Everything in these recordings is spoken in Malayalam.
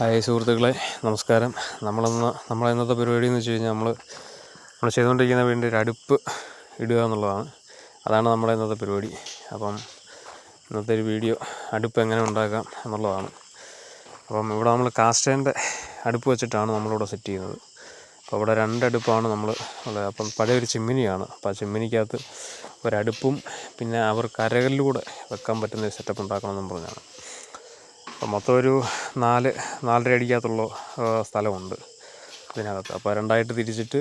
ഹായ് സുഹൃത്തുക്കളെ നമസ്കാരം. നമ്മളെന്ന നമ്മളെ ഇന്നത്തെ പരിപാടി എന്ന് വെച്ച് കഴിഞ്ഞാൽ നമ്മൾ നമ്മൾ ചെയ്തുകൊണ്ടിരിക്കുന്ന വീടിന്റെ ഒരു അടുപ്പ് ഇടുക എന്നുള്ളതാണ്. അതാണ് നമ്മുടെ ഇന്നത്തെ പരിപാടി. അപ്പം ഇന്നത്തെ ഒരു വീഡിയോ അടുപ്പ് എങ്ങനെ ഉണ്ടാക്കാം എന്നുള്ളതാണ്. അപ്പം ഇവിടെ നമ്മൾ കാസ്റ്റേന്റെ അടുപ്പ് വെച്ചിട്ടാണ് നമ്മളിവിടെ സെറ്റ് ചെയ്യുന്നത്. അപ്പോൾ ഇവിടെ രണ്ടടുപ്പാണ് നമ്മൾ ഉള്ളത്. അപ്പം പഴയൊരു ചിമ്മിനിയാണ്. അപ്പോൾ ആ ചിമ്മിനിക്കകത്ത് ഒരടുപ്പും പിന്നെ അവർ കരകളിലൂടെ വെക്കാൻ പറ്റുന്ന ഒരു സെറ്റപ്പ് ഉണ്ടാക്കണമെന്നും പറഞ്ഞാണ്. അപ്പം മൊത്തം ഒരു നാല് നാലര അടിക്കകത്തുള്ള സ്ഥലമുണ്ട് ഇതിനകത്ത് അപ്പോൾ രണ്ടായിട്ട് തിരിച്ചിട്ട്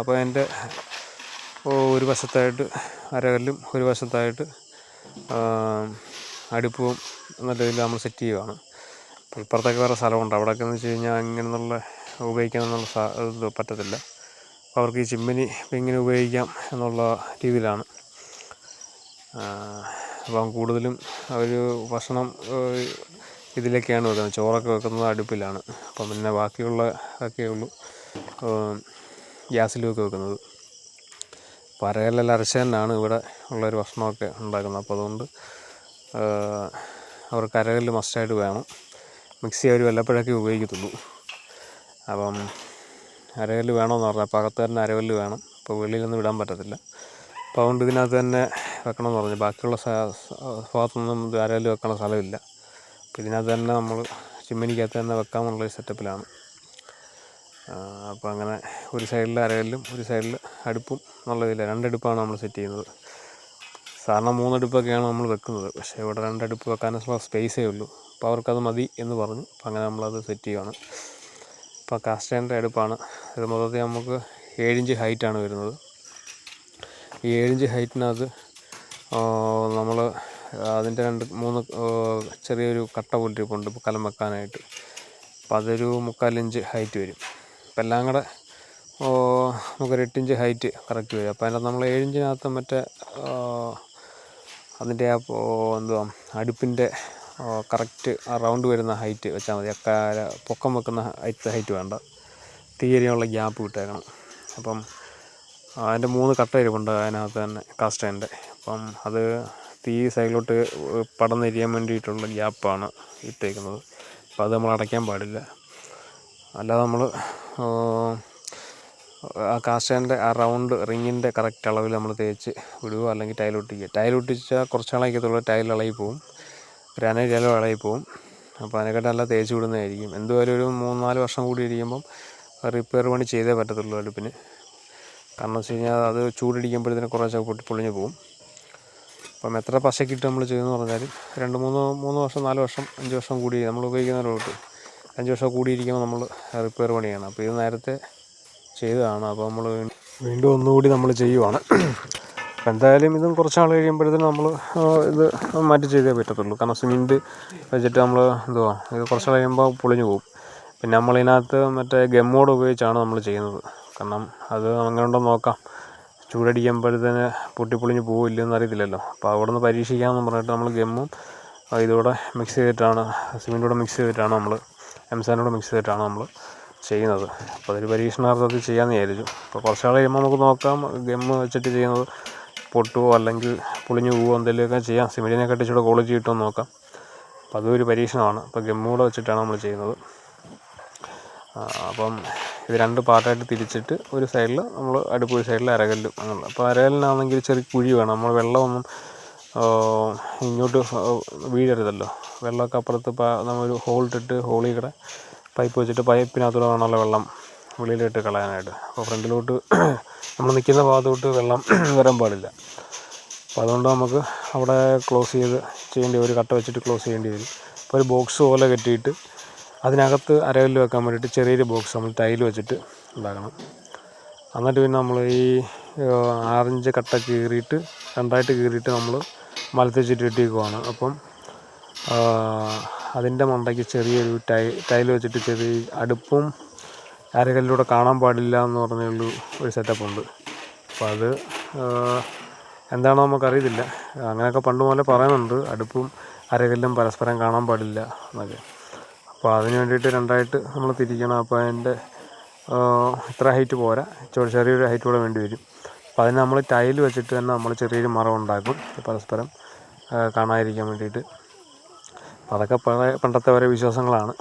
അപ്പോൾ എന്റെ ഒരു വശത്തായിട്ട് അരകല്ലും ഒരു വശത്തായിട്ട് അടുപ്പും നല്ല രീതിയിൽ നമ്മൾ സെറ്റ് ചെയ്യുകയാണ് അപ്പോൾ ഇപ്പുറത്തൊക്കെ വേറെ സ്ഥലമുണ്ട്. അവിടെയൊക്കെ എന്ന് വെച്ച് കഴിഞ്ഞാൽ ഇങ്ങനെയുള്ള ഉപയോഗിക്കാമെന്നുള്ള എന്നുള്ള ഇത് പറ്റത്തില്ല. അപ്പോൾ അവർക്ക് ഈ ചിമ്മിനി ഇങ്ങനെ ഉപയോഗിക്കാം എന്നുള്ള രീതിയിലാണ്. അപ്പം കൂടുതലും അവർ ഭക്ഷണം ഇതിലൊക്കെയാണ് വെക്കുന്നത്. ചോറൊക്കെ വെക്കുന്നത് അടുപ്പിലാണ്. അപ്പം പിന്നെ ബാക്കിയുള്ള ഒക്കെ ഉള്ളൂ. ഗ്യാസിലുമൊക്കെ വെക്കുന്നത്. അപ്പോൾ അരച്ചതന്നാണ് ഇവിടെ ഉള്ളൊരു ഭക്ഷണമൊക്കെ ഉണ്ടാക്കുന്നത്. അപ്പോൾ അതുകൊണ്ട് അവർ കരകല്ല് മസ്റ്റായിട്ട് വേണം. മിക്സി അവർ വല്ലപ്പോഴൊക്കെ ഉപയോഗിക്കത്തുള്ളൂ. അപ്പം അരകല്ല് വേണമെന്ന് പറഞ്ഞാൽ അപ്പോൾ അകത്ത് തന്നെ അരകല്ല് വേണം. അപ്പോൾ വെളിയിലൊന്നും വിടാൻ പറ്റത്തില്ല. അപ്പോൾ അതുകൊണ്ട് ഇതിനകത്ത് തന്നെ വെക്കണമെന്ന് പറഞ്ഞു. ബാക്കിയുള്ള ഭാഗത്തൊന്നും അരകല്ല് വെക്കണ സ്ഥലമില്ല. ഇതിനകത്ത് തന്നെ നമ്മൾ ചിമ്മിനിക്കകത്ത് തന്നെ വെക്കാമെന്നുള്ള ഒരു സെറ്റപ്പിലാണ് അപ്പോൾ അങ്ങനെ ഒരു സൈഡിൽ അരകല്ലും ഒരു സൈഡിൽ അടുപ്പും എന്നുള്ള ഇതില്ല രണ്ടടുപ്പാണ് നമ്മൾ സെറ്റ് ചെയ്യുന്നത്. സാധാരണ മൂന്നടുപ്പൊക്കെയാണ് നമ്മൾ വെക്കുന്നത്. പക്ഷേ ഇവിടെ രണ്ടടുപ്പ് വെക്കാനുള്ള സ്പേസേ ഉള്ളൂ. അപ്പോൾ അവർക്കത് മതി എന്ന് പറഞ്ഞു. അപ്പോൾ അങ്ങനെ നമ്മളത് സെറ്റ് ചെയ്യുകയാണ് ഇപ്പോൾ കാസ്റ്റേന്റെ അടുപ്പാണ്. ഇത് മൊത്തത്തിൽ നമുക്ക് ഏഴിഞ്ച് ഹൈറ്റാണ് വരുന്നത്. ഈ ഏഴിഞ്ച് ഹൈറ്റിനകത്ത് നമ്മൾ അതിന്റെ രണ്ട് മൂന്ന് ചെറിയൊരു കട്ട പൊട്ടിപ്പുണ്ട് ഇപ്പോൾ കലം വെക്കാനായിട്ട്. അപ്പം അതൊരു മുക്കാലിഞ്ച് ഹൈറ്റ് വരും. അപ്പം എല്ലാം കൂടെ നമുക്കൊരു എട്ടിഞ്ച് ഹൈറ്റ് കറക്റ്റ് വരും. അപ്പോൾ അതിനകത്ത് നമ്മൾ ഏഴിഞ്ചിനകത്ത് മറ്റേ അതിന്റെ ആ എന്തുവാ അടുപ്പിന്റെ കറക്റ്റ് ആ റൗണ്ട് വരുന്ന ഹൈറ്റ് വെച്ചാൽ മതി. അക്കാര പൊക്കം വെക്കുന്ന ഹൈറ്റ് ഹൈറ്റ് വേണ്ട. തീരെയുള്ള ഗ്യാപ്പ് വിട്ടേക്കണം. അപ്പം അതിന്റെ മൂന്ന് കട്ട ഇരിപ്പുണ്ട് അതിനകത്ത് തന്നെ കാസ്റ്റേന്റെ. അപ്പം അത് തീ സൈഡിലോട്ട് പടന്നിരിയാൻ വേണ്ടിയിട്ടുള്ള ഗ്യാപ്പാണ് ഇട്ടേക്കുന്നത്. അപ്പോൾ അത് നമ്മൾ അടയ്ക്കാൻ പാടില്ല. അല്ലാതെ നമ്മൾ ആ കാസ്റ്റേന്റെ ആ റൗണ്ട് റിങ്ങിന്റെ കറക്റ്റ് അളവിൽ നമ്മൾ തേച്ച് വിടുക അല്ലെങ്കിൽ ടൈൽ ഒട്ടിക്കുക. ടൈൽ ഒട്ടിച്ചാൽ കുറച്ച് നാളേക്കത്തുള്ള ടൈൽ ഇളകി പോവും. അന ജലം ഇളകി പോവും. അപ്പോൾ അതിനെക്കാട്ട് നല്ല തേച്ച് വിടുന്നതായിരിക്കും. എന്തുവരെ ഒരു മൂന്ന് നാല് വർഷം കൂടി ഇരിക്കുമ്പം റിപ്പയർ പണി ചെയ്തേ പറ്റത്തുള്ളൂ അടുപ്പിന്. കാരണം വെച്ച് കഴിഞ്ഞാൽ അത് ചൂടിടിക്കുമ്പോഴത്തേന് കുറേശ്ശെ പൊട്ടി പൊളിഞ്ഞ് പോകും അപ്പം എത്ര പശക്കിട്ട് നമ്മൾ ചെയ്യുമെന്ന് പറഞ്ഞാൽ രണ്ട് മൂന്ന് മൂന്ന് വർഷം നാല് വർഷം അഞ്ച് വർഷം കൂടി നമ്മൾ ഉപയോഗിക്കുന്ന റോട്ട് അഞ്ച് വർഷം കൂടിയിരിക്കുമ്പോൾ നമ്മൾ റിപ്പയർ പണിയാണ്. അപ്പോൾ ഇത് നേരത്തെ ചെയ്തതാണ്. അപ്പോൾ നമ്മൾ വീണ്ടും ഒന്നുകൂടി നമ്മൾ ചെയ്യുവാണ്. അപ്പോൾ എന്തായാലും ഇതും കുറച്ച് നാൾ കഴിയുമ്പോഴത്തേനും നമ്മൾ ഇത് മാറ്റി ചെയ്തേ പറ്റത്തുള്ളൂ. കാരണം സിമെന്റ് വെച്ചിട്ട് നമ്മൾ എന്തുവാ ഇത് കുറച്ച് കഴിയുമ്പോൾ പൊളിഞ്ഞു പോകും. പിന്നെ നമ്മളിതിനകത്ത് മറ്റേ ഗമ്മോട് ഉപയോഗിച്ചാണ് നമ്മൾ ചെയ്യുന്നത്. കാരണം അത് അങ്ങനെ ഉണ്ടോ നോക്കാം. ചൂടടിക്കുമ്പോഴത്തേന് പൊട്ടിപ്പൊളിഞ്ഞ് പോവില്ലെന്ന് അറിയത്തില്ലല്ലോ. അപ്പോൾ അവിടെ നിന്ന് പരീക്ഷിക്കാമെന്ന് പറഞ്ഞിട്ട് നമ്മൾ ഗമ്മും ഇതോടെ മിക്സ് ചെയ്തിട്ടാണ് സിമെന്റൂടെ മിക്സ് ചെയ്തിട്ടാണ് നമ്മൾ എംസാനോടെ മിക്സ് ചെയ്തിട്ടാണ് നമ്മൾ ചെയ്യുന്നത്. അപ്പോൾ അതൊരു പരീക്ഷണാർത്ഥത്തിൽ ചെയ്യാമെന്ന് വിചാരിച്ചു. അപ്പോൾ കുറച്ച് നാൾ കഴിയുമ്പോൾ നമുക്ക് നോക്കാം ഗമ്മ് വെച്ചിട്ട് ചെയ്യുന്നത് പൊട്ടുവോ അല്ലെങ്കിൽ പൊളിഞ്ഞു പോവോ എന്തെങ്കിലുമൊക്കെ ചെയ്യാം. സിമെന്റിനെ ഇച്ചിരി ക്വാളിറ്റി കിട്ടുമെന്ന് നോക്കാം. അപ്പോൾ അതും ഒരു പരീക്ഷണമാണ് അപ്പോൾ ഗമ്മൂടെ വെച്ചിട്ടാണ് നമ്മൾ ചെയ്യുന്നത്. അപ്പം ഇത് രണ്ട് പാർട്ടായിട്ട് തിരിച്ചിട്ട് ഒരു സൈഡിൽ നമ്മൾ അടുപ്പ് ഒരു സൈഡിൽ അരകല്ലും അങ്ങനെ അപ്പോൾ അരകല്ലിനാണെങ്കിൽ ചെറിയ കുഴി വേണം. നമ്മൾ വെള്ളമൊന്നും ഇങ്ങോട്ട് വീഴരുതല്ലോ. വെള്ളമൊക്കെ അപ്പുറത്ത് നമ്മളൊരു ഹോളിട്ടിട്ട് ഹോളിൽ കൂടെ പൈപ്പ് വെച്ചിട്ട് പൈപ്പിനകത്തൂടെ വേണമല്ലോ വെള്ളം വെളിയിലിട്ട് കളയാനായിട്ട്. അപ്പോൾ ഫ്രണ്ടിലോട്ട് നമ്മൾ നിൽക്കുന്ന ഭാഗത്തോട്ട് വെള്ളം വരാൻ പാടില്ല. അപ്പോൾ അതുകൊണ്ട് നമുക്ക് അവിടെ ക്ലോസ് ചെയ്ത് ചെയ്യേണ്ടി ഒരു കട്ട വെച്ചിട്ട് ക്ലോസ് ചെയ്യേണ്ടി വരും. അപ്പോൾ ഒരു ബോക്സ് പോലെ കെട്ടിയിട്ട് അതിനകത്ത് അരകല്ല് വെക്കാൻ വേണ്ടിയിട്ട് ചെറിയൊരു ബോക്സ് നമ്മൾ ടൈൽ വെച്ചിട്ട് ഉണ്ടാക്കണം. എന്നിട്ട് പിന്നെ നമ്മൾ ഈ ആറഞ്ച് കട്ട കീറിയിട്ട് രണ്ടായിട്ട് കീറിയിട്ട് നമ്മൾ മലത്തി ചുറ്റിയിട്ടേക്കുവാണ് അപ്പം അതിന്റെ മണ്ടയ്ക്ക് ചെറിയൊരു ടൈ ടൈൽ വെച്ചിട്ട് ചെറിയ അടുപ്പും അരകല്ലിലൂടെ കാണാൻ പാടില്ല എന്ന് പറഞ്ഞുള്ളൂ ഒരു സെറ്റപ്പ് ഉണ്ട്. അപ്പോൾ അത് എന്താണോ നമുക്കറിയത്തില്ല. അങ്ങനെയൊക്കെ പണ്ട് മുതലേ പറയുന്നുണ്ട്. അടുപ്പും അരകല്ലും പരസ്പരം കാണാൻ പാടില്ല എന്നൊക്കെ. അപ്പോൾ അതിന് വേണ്ടിയിട്ട് രണ്ടായിട്ട് നമ്മൾ തിരിക്കണം. അപ്പോൾ അതിന്റെ ഇത്ര ഹൈറ്റ് പോരാ. ചെറിയ ചെറിയൊരു ഹൈറ്റ് കൂടെ വേണ്ടി വരും. അപ്പോൾ അതിന് നമ്മൾ ടൈൽ വെച്ചിട്ട് തന്നെ നമ്മൾ ചെറിയൊരു മറം ഉണ്ടാക്കും. പരസ്പരം കാണാതിരിക്കാൻ വേണ്ടിയിട്ട്. അപ്പോൾ അതൊക്കെ പഴയ പണ്ടത്തെ വരെ വിശ്വാസങ്ങളാണ്.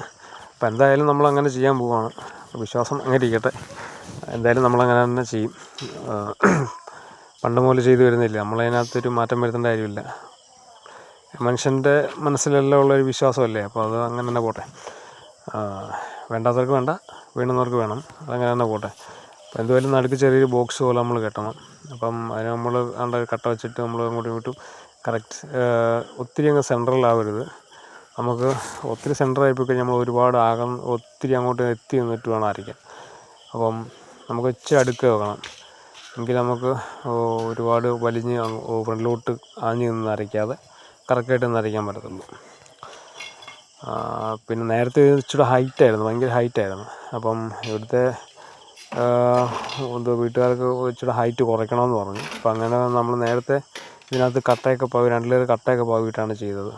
അപ്പോൾ എന്തായാലും നമ്മൾ അങ്ങനെ ചെയ്യാൻ പോവുകയാണ് വിശ്വാസം അങ്ങനെ ഇരിക്കട്ടെ. എന്തായാലും നമ്മളങ്ങനെ തന്നെ ചെയ്യും. പണ്ട് മുതൽ ചെയ്തു വരുന്നില്ല. നമ്മളതിനകത്തൊരു മാറ്റം വരുത്തേണ്ട കാര്യമില്ല. മനുഷ്യന്റെ മനസ്സിലെല്ലാം ഉള്ളൊരു വിശ്വാസമല്ലേ? അപ്പോൾ അത് അങ്ങനെ തന്നെ പോട്ടെ. വേണ്ടാത്തവർക്ക് വേണ്ട വേണ്ടുന്നവർക്ക് വേണം. അതങ്ങനെ തന്നെ പോട്ടെ. അപ്പോൾ എന്തുമായാലും നടുക്ക് ചെറിയൊരു ബോക്സ് പോലെ നമ്മൾ കെട്ടണം. അപ്പം അതിന് നമ്മൾ ആണ്ട് കട്ട വെച്ചിട്ട് നമ്മൾ അങ്ങോട്ടും ഇങ്ങോട്ടും കറക്റ്റ് ഒത്തിരി അങ്ങ് സെൻട്രലാവരുത് നമുക്ക് ഒത്തിരി സെന്ററായി പോയി നമ്മൾ ഒരുപാട് ആകം ഒത്തിരി അങ്ങോട്ട് എത്തി നിന്നിട്ട് വേണം അരയ്ക്കാൻ അപ്പം നമുക്ക് ഇച്ചിരി അടുക്ക് വെക്കണം. എങ്കിൽ നമുക്ക് ഒരുപാട് വലിഞ്ഞ് ഫ്രണ്ടിലോട്ട് ആഞ്ഞ് നിന്ന് അരയ്ക്കാതെ കറക്റ്റായിട്ട് നിന്ന് അരയ്ക്കാൻ പറ്റത്തുള്ളൂ പിന്നെ നേരത്തെ ഇച്ചിരി ഇച്ചിരി ഹൈറ്റായിരുന്നു ഭയങ്കര ഹൈറ്റായിരുന്നു. അപ്പം ഇവിടുത്തെ എന്തോ വീട്ടുകാർക്ക് ഇച്ചിരി ഹൈറ്റ് കുറയ്ക്കണമെന്ന് പറഞ്ഞു. അപ്പം അങ്ങനെ നമ്മൾ നേരത്തെ ഇതിനകത്ത് കട്ടയൊക്കെ പാവി രണ്ട് ലെയർ കട്ടയൊക്കെ പോകിയിട്ടാണ് ചെയ്തത്.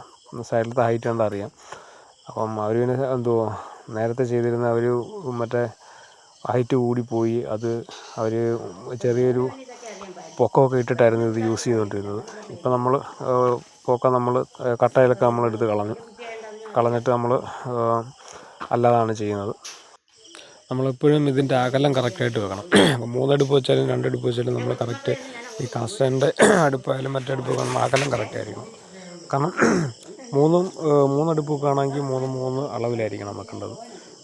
സൈഡിലത്തെ ഹൈറ്റ് എന്താ അറിയാം. അപ്പം അവർ പിന്നെ എന്തോ നേരത്തെ ചെയ്തിരുന്ന അവർ മറ്റേ ഹൈറ്റ് കൂടിപ്പോയി. അത് അവർ ചെറിയൊരു പൊക്കമൊക്കെ ഇട്ടിട്ടായിരുന്നു ഇത് യൂസ് ചെയ്തുകൊണ്ടിരുന്നത്. ഇപ്പം നമ്മൾ പൊക്കം നമ്മൾ കട്ടയിലൊക്കെ നമ്മൾ എടുത്ത് കളഞ്ഞു. കളഞ്ഞിട്ട് നമ്മൾ അല്ലാതാണ് ചെയ്യുന്നത്. നമ്മളെപ്പോഴും ഇതിന്റെ അകലം കറക്റ്റായിട്ട് വെക്കണം. അപ്പോൾ മൂന്നടുപ്പ് വെച്ചാലും രണ്ടടുപ്പ് വെച്ചാലും നമ്മൾ കറക്റ്റ് ഈ കാസ്റ്റന്റെ അടുപ്പായാലും മറ്റേ അടുപ്പ് നമ്മൾ അകലം കറക്റ്റായിരിക്കണം. കാരണം മൂന്നും മൂന്നടുപ്പ് ആണെങ്കിൽ മൂന്ന് മൂന്ന് അളവിലായിരിക്കണം വെക്കേണ്ടത്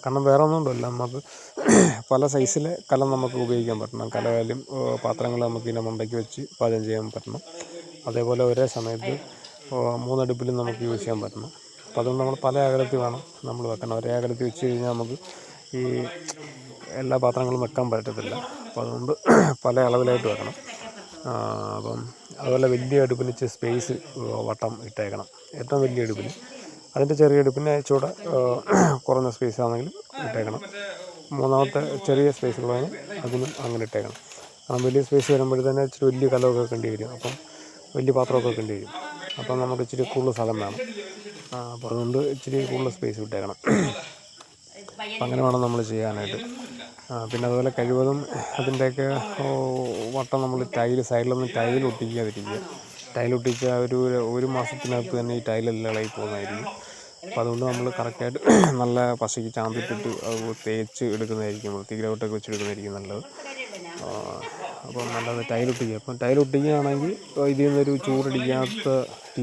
കാരണം വേറെ ഒന്നും ഉണ്ടല്ല നമുക്ക് പല സൈസിലെ കലം നമുക്ക് ഉപയോഗിക്കാൻ പറ്റണം. കലകാലും പാത്രങ്ങൾ നമുക്ക് ഇതിനെ മണ്ടയ്ക്ക് വെച്ച് പാചകം ചെയ്യാൻ പറ്റണം. അതേപോലെ ഒരേ സമയത്ത് മൂന്നടുപ്പിലും നമുക്ക് യൂസ് ചെയ്യാൻ പറ്റണം. അപ്പോൾ അതുകൊണ്ട് നമ്മൾ പല അകലത്തിൽ വേണം നമ്മൾ വെക്കണം ഒരേ അകലത്തിൽ വെച്ച് കഴിഞ്ഞാൽ നമുക്ക് ഈ എല്ലാ പാത്രങ്ങളും വെക്കാൻ പറ്റത്തില്ല. അപ്പോൾ അതുകൊണ്ട് പല അളവിലായിട്ട് വെക്കണം. അപ്പം അതുപോലെ വലിയ അടുപ്പിന് ഇച്ചിരി സ്പേസ് വട്ടം ഇട്ടേക്കണം. ഏറ്റവും വലിയ അടുപ്പിന്. അതിന്റെ ചെറിയ അടുപ്പിന് ഇച്ചിരി കുറഞ്ഞ സ്പേസ് ആണെങ്കിലും ഇട്ടേക്കണം. മൂന്നാമത്തെ ചെറിയ സ്പേസ് ഉള്ളതിന് അതിനും അങ്ങനെ ഇട്ടേക്കണം. കാരണം വലിയ സ്പേസ് വരുമ്പോഴത്തേനെ ഇച്ചിരി വലിയ കലമൊക്കെ വെക്കേണ്ടി വരും. അപ്പം വലിയ പാത്രമൊക്കെ വെക്കേണ്ടി വരും. അപ്പം നമുക്ക് ഇച്ചിരി കൂടുതൽ സ്ഥലം വേണം. ആ, അതുകൊണ്ട് ഇച്ചിരി കൂടുതൽ സ്പേസ് വിട്ടേക്കണം. അപ്പം അങ്ങനെ വേണം നമ്മൾ ചെയ്യാനായിട്ട്. പിന്നെ അതുപോലെ കഴിവതും അതിന്റെയൊക്കെ വട്ടം നമ്മൾ ടൈൽ സൈഡിലൊന്നും ടൈൽ ഒട്ടിക്കാതിരിക്കുക. ടൈൽ ഒട്ടിച്ച ഒരു ഒരു മാസത്തിനകത്ത് തന്നെ ഈ ടൈലെല്ലാം ഇളകി പോകുന്നതായിരിക്കും. അപ്പോൾ അതുകൊണ്ട് നമ്മൾ കറക്റ്റായിട്ട് നല്ല പശയ്ക്ക് ചാന്തിട്ടിട്ട് അത് തേച്ച് എടുക്കുന്നതായിരിക്കും. വൃത്തിയിലോട്ടൊക്കെ വെച്ചെടുക്കുന്നതായിരിക്കും നല്ലത്. അപ്പം നല്ലത് ടൈലൊട്ടിക്കുക അപ്പം ടൈലൊട്ടിക്കുകയാണെങ്കിൽ ഇതിൽ നിന്നൊരു ചൂടടിക്കാത്ത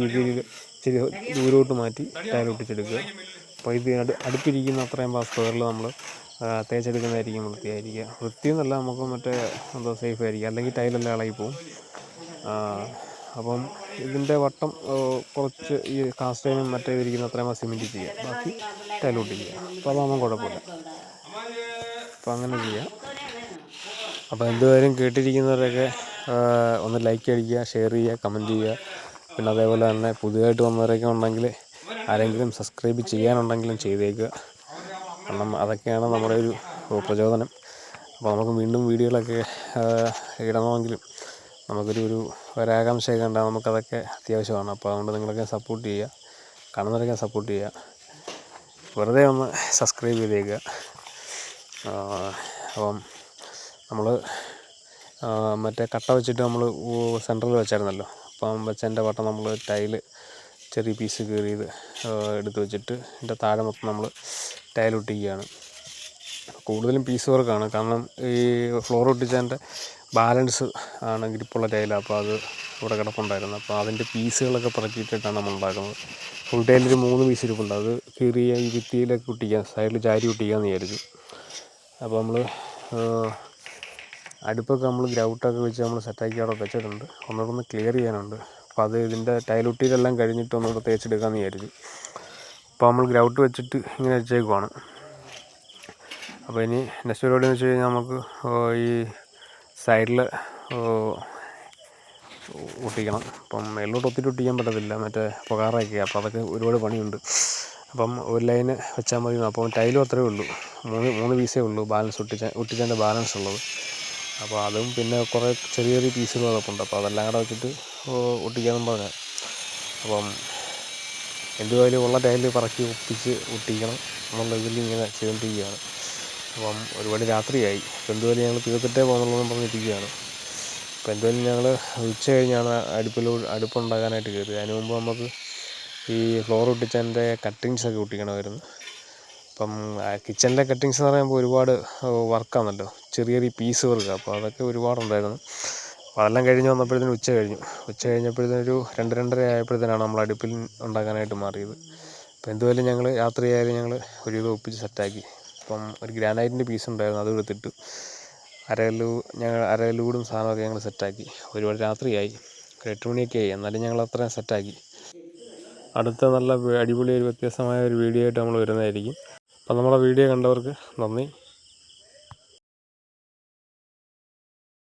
രീതിയിൽ ഇച്ചിരി ദൂരോട്ട് മാറ്റി ടൈലൊട്ടിച്ചെടുക്കുക അപ്പോൾ ഇത് അടു അടുപ്പിരിക്കുന്ന അത്രയും സ്ക്വയറിൽ നമ്മൾ തേച്ചെടുക്കുന്നതായിരിക്കും വൃത്തിയായിരിക്കുക. വൃത്തി എന്നല്ല നമുക്ക് മറ്റേ എന്തോ സേഫ് ആയിരിക്കും അല്ലെങ്കിൽ ടൈലെല്ലാം ഇളകി പോകും. അപ്പം ഇതിന്റെ വട്ടം കുറച്ച് ഈ കാസ്റ്റൈനും മറ്റേ ഇരിക്കുന്ന അത്രയും സിമെന്റ് ചെയ്യുക. ബാക്കി ടൈലൊട്ടിക്കുക അപ്പോൾ അതാകുമ്പോൾ കുഴപ്പമില്ല. അപ്പം അങ്ങനെ ചെയ്യാം. അപ്പോൾ എന്തുവരും കേട്ടിരിക്കുന്നവരൊക്കെ ഒന്ന് ലൈക്ക് അടിക്കുക ഷെയർ ചെയ്യുക കമന്റ് ചെയ്യുക. പിന്നെ അതേപോലെ തന്നെ പുതിയതായിട്ട് വന്നവരൊക്കെ ഉണ്ടെങ്കിൽ ആരെങ്കിലും സബ്സ്ക്രൈബ് ചെയ്യാനുണ്ടെങ്കിലും ചെയ്തേക്കുക. കാരണം അതൊക്കെയാണ് നമ്മുടെ ഒരു പ്രചോദനം. അപ്പോൾ നമുക്ക് വീണ്ടും വീഡിയോകളൊക്കെ ഇടണമെങ്കിലും നമുക്കൊരു ഒരു ഒരാകാംക്ഷയൊക്കെ ഉണ്ടാകും നമുക്കതൊക്കെ അത്യാവശ്യമാണ്. അപ്പോൾ അതുകൊണ്ട് നിങ്ങളൊക്കെ സപ്പോർട്ട് ചെയ്യുക. കാണുന്നവരൊക്കെ സപ്പോർട്ട് ചെയ്യുക. വെറുതെ ഒന്ന് സബ്സ്ക്രൈബ് ചെയ്തേക്കുക. അപ്പം നമ്മൾ മറ്റേ കട്ട വെച്ചിട്ട് നമ്മൾ സെന്ററിൽ വെച്ചായിരുന്നല്ലോ. അപ്പം വെച്ചതിന്റെ വട്ടം നമ്മൾ ടൈൽ ചെറിയ പീസ് കീറിയത് എടുത്ത് വെച്ചിട്ട് അതിന്റെ താഴെ മൊത്തം നമ്മൾ ടൈൽ ഒട്ടിക്കുകയാണ്. കൂടുതലും പീസ് വർക്കാണ് കാരണം ഈ ഫ്ലോർ ഒട്ടിച്ചതിന്റെ ബാലൻസ് ആണ് ഗ്രിപ്പുള്ള ടൈൽ. അപ്പോൾ അത് ഇവിടെ കിടപ്പുണ്ടായിരുന്നു. അപ്പോൾ അതിന്റെ പീസുകളൊക്കെ പറക്കിയിട്ടിട്ടാണ് നമ്മൾ ഉണ്ടാക്കുന്നത്. ഫുൾ ടൈലിൽ മൂന്ന് പീസ് ഇരിപ്പുണ്ട് അത് കീറിയ ഈ ഭിത്തിയിലൊക്കെ ഒട്ടിക്കാൻ സൈഡിൽ ചാരി ഒട്ടിക്കാമെന്ന് വിചാരിച്ചു. അപ്പോൾ നമ്മൾ അടുപ്പൊക്കെ നമ്മൾ ഗ്രൗട്ടൊക്കെ വെച്ച് നമ്മൾ സെറ്റാക്കി അവിടെ വെച്ചിട്ടുണ്ട്. ഒന്നുകൂടെ ഒന്ന് ക്ലിയർ ചെയ്യാനുണ്ട്. അപ്പോൾ അത് ഇതിന്റെ ടൈലൊട്ടിയിലെല്ലാം കഴിഞ്ഞിട്ട് ഒന്നുകൂടെ തേച്ചെടുക്കാമെന്ന് വിചാരിച്ചു. അപ്പോൾ നമ്മൾ ഗ്രൗട്ട് വെച്ചിട്ട് ഇങ്ങനെ വെച്ചേക്കുവാണ്. അപ്പോൾ ഇനി നെക്സ്റ്റ് പരിപാടി എന്ന് വെച്ച് കഴിഞ്ഞാൽ നമുക്ക് ഈ സൈഡിൽ ഒട്ടിക്കണം. അപ്പം മേളിലോട്ട് ഒത്തിരി ഒട്ടിക്കാൻ പറ്റത്തില്ല. മറ്റേ പുകാറൊക്കെ. അപ്പോൾ അതൊക്കെ ഒരുപാട് പണിയുണ്ട്. അപ്പം ഒരു ലൈന് വെച്ചാൽ മതി അപ്പം ടൈലും അത്രയേ ഉള്ളൂ. മൂന്ന് മൂന്ന് പീസേ ഉള്ളൂ. ബാലൻസ് ഒട്ടിച്ച ഒട്ടിച്ചതിന്റെ ബാലൻസ് ഉള്ളത്. അപ്പോൾ അതും പിന്നെ കുറേ ചെറിയ ചെറിയ പീസുകൾ കിടപ്പുണ്ട് അപ്പോൾ അതെല്ലാം കൂടെ വെച്ചിട്ട് ഒട്ടിക്കാമെന്നും പറഞ്ഞാൽ അപ്പം എന്തുമായാലും ഉള്ള ടൈലിൽ പറക്കി ഒപ്പിച്ച് ഒട്ടിക്കണം. എന്നുള്ള ഇതിൽ ഇങ്ങനെ ചെയ്തുകൊണ്ടിരിക്കുകയാണ്. അപ്പം ഒരുപാട് രാത്രിയായി. അപ്പം എന്തുമായാലും ഞങ്ങൾ തീർത്തിട്ടേ പോകുന്നുള്ളതെന്ന് പറഞ്ഞിരിക്കുകയാണ്. അപ്പം എന്തുവായാലും ഞങ്ങൾ ഉച്ച കഴിഞ്ഞാണ് അടുപ്പിലോ അടുപ്പുണ്ടാക്കാനായിട്ട് കയറിയത്. അതിന് മുമ്പ് നമുക്ക് ഈ ഫ്ലോർ ഒട്ടിച്ചതിന്റെ കട്ടിങ്സൊക്കെ ഒട്ടിക്കണമായിരുന്നു. അപ്പം കിച്ചണിലെ കട്ടിങ്സ് എന്ന് പറയുമ്പോൾ ഒരുപാട് വർക്കാണല്ലോ ചെറിയ ചെറിയ പീസ് വർക്ക് അപ്പോൾ അതൊക്കെ ഒരുപാടുണ്ടായിരുന്നു. അപ്പോൾ അതെല്ലാം കഴിഞ്ഞ് വന്നപ്പോഴത്തേനും ഉച്ച കഴിഞ്ഞു. ഉച്ച കഴിഞ്ഞപ്പോഴത്തേനൊരു രണ്ട് രണ്ടര ആയപ്പോഴത്തേനാണ് നമ്മൾ അടുപ്പിൽ ഉണ്ടാക്കാനായിട്ട് മാറിയത്. അപ്പോൾ എന്തുമായാലും ഞങ്ങൾ രാത്രിയായാലും ഞങ്ങൾ ഒരു ഇത് ഒപ്പിച്ച് സെറ്റാക്കി അപ്പം ഒരു ഗ്രാനൈറ്റിന്റെ പീസ് ഉണ്ടായിരുന്നു. അത് എടുത്തിട്ട്. അരലൂ ഞങ്ങൾ അരകല്ലൂടും സാധനമൊക്കെ ഞങ്ങൾ സെറ്റാക്കി ഒരുപാട് രാത്രിയായി ഒരു എട്ട് മണിയൊക്കെ ആയി. എന്നാലും ഞങ്ങൾ അത്രയും സെറ്റാക്കി അടുത്ത നല്ല അടിപൊളി ഒരു വ്യത്യസ്തമായ ഒരു വീഡിയോ ആയിട്ട് നമ്മൾ വരുന്നതായിരിക്കും. അപ്പം നമ്മുടെ വീഡിയോ കണ്ടവർക്ക് നന്ദി.